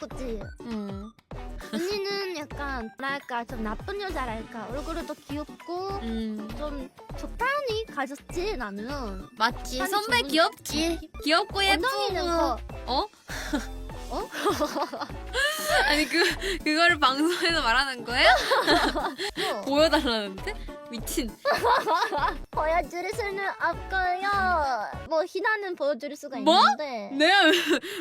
그치. 응. 언니는 약간 뭐랄까 좀 나쁜 여자랄까 얼굴도 귀엽고 음. 좀 적당히 가졌지 나는. 맞지. 아니, 선배 저는- 귀엽지. 귀엽고 엉덩이는 예쁘고. 거 어? 어? 아니 그 그거를 방송에서 말하는 거야? 뭐, 보여달라는데? 미친. 보여줄 수는 없고요. 뭐 희나는 보여줄 수가 뭐? 있는데. 내가 왜,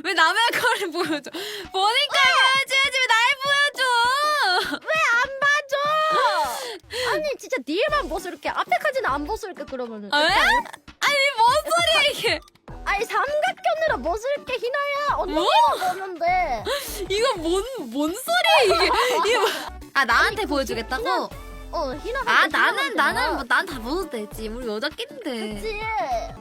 왜 남의 거를 보여줘? 보니까 보여줘야지 왜날 보여줘? 안 봐줘. 아니 진짜 뒤에만 보슬게 앞에까지는 안 보슬게 그러면은. 에? 아니 뭔 소리야 이게? 아니 삼각견 보슬게 희나야 언니가 보는데. 이거 뭔뭔 소리야 이게? 이거 뭐- 아 나한테 보여주겠다고? 어 희나가. 아 나는 나는 뭐 난다 보여도 되지. 우리 여자끼리인데. 그치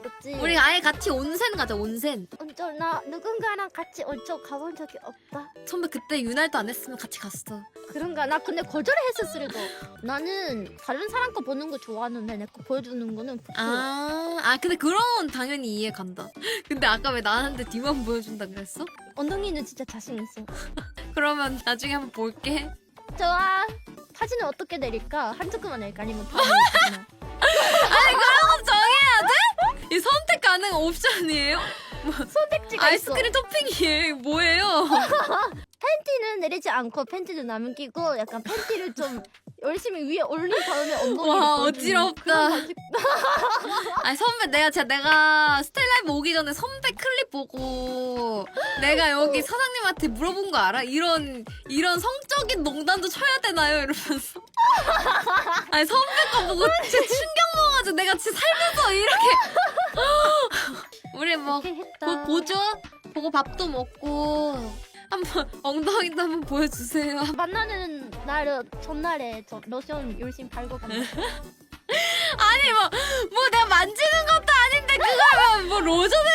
그치. 우리 아예 같이 온센 가자 온센. 언제 나 누군가랑 같이 언제 가본 적이 없다. 선배 그때 윤활도 안 했으면 같이 갔어. 그런가? 나 근데 거절했었으래도 나는 다른 사람 거 보는 거 좋아하는데 내 거 보여주는 거는 부끄러워. 아, 아 근데 그런 건 당연히 이해 간다. 근데 아까 왜 나한테 뒤만 보여준다 그랬어? 엉덩이는 진짜 자신 있어. 그러면 나중에 한번 볼게. 좋아. 사진은 어떻게 내릴까? 한 조금만 낼까? 아니면 바로 내릴까? 그럼 정해야 돼? 이 선택 가능 옵션이에요? 선택지가 아이스크림 토핑이에요. 뭐예요? 팬티는 내리지 않고 팬티는 남기고 약간 팬티를 좀 열심히 위에 올린 다음에 엉덩이를 와, 어지럽다. 아니 선배 내가 진짜 내가 스텔라이브 오기 전에 선배 클립 보고 내가 여기 사장님한테 물어본 거 알아? 이런 이런 성적인 농단도 쳐야 되나요? 이러면서 아니 선배 거 보고 진짜 충격 먹어가지고 내가 진짜 살면서 이렇게 우리 뭐 이렇게 했다. 그거 보죠? 보고 밥도 먹고 한번 엉덩이도 한번 보여주세요. 만나는 날 전날에 저 로션 열심히 바르고 간다. 아니 뭐 뭐 내가 만지는 것도 아닌데 그걸 뭐 로션을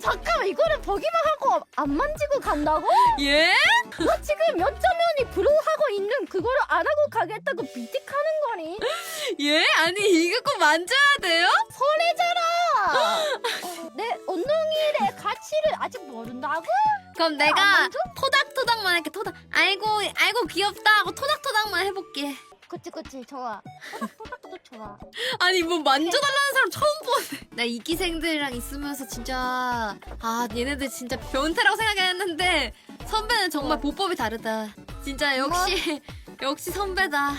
잠깐만 이거를 보기만 하고 안 만지고 간다고? 예? 너 지금 몇 점면이 부러워하고 있는 그거를 안 하고 가겠다고 비틱하는 거니? 예? 아니 이거 꼭 만져야 돼요? 가치를 아직 모른다고? 그럼 안 내가? 토닥토닥만 할게 토닥 아이고 아이고 귀엽다 하고 토닥토닥만 해볼게 그치 그치 좋아. 토닥토닥도 좋아. 아니 뭐 만져달라는 사람 처음 보네 나 이 기생들이랑 있으면서 진짜 아 얘네들 진짜 변태라고 생각했는데 선배는 정말 어. 보법이 다르다 진짜 역시 역시 선배다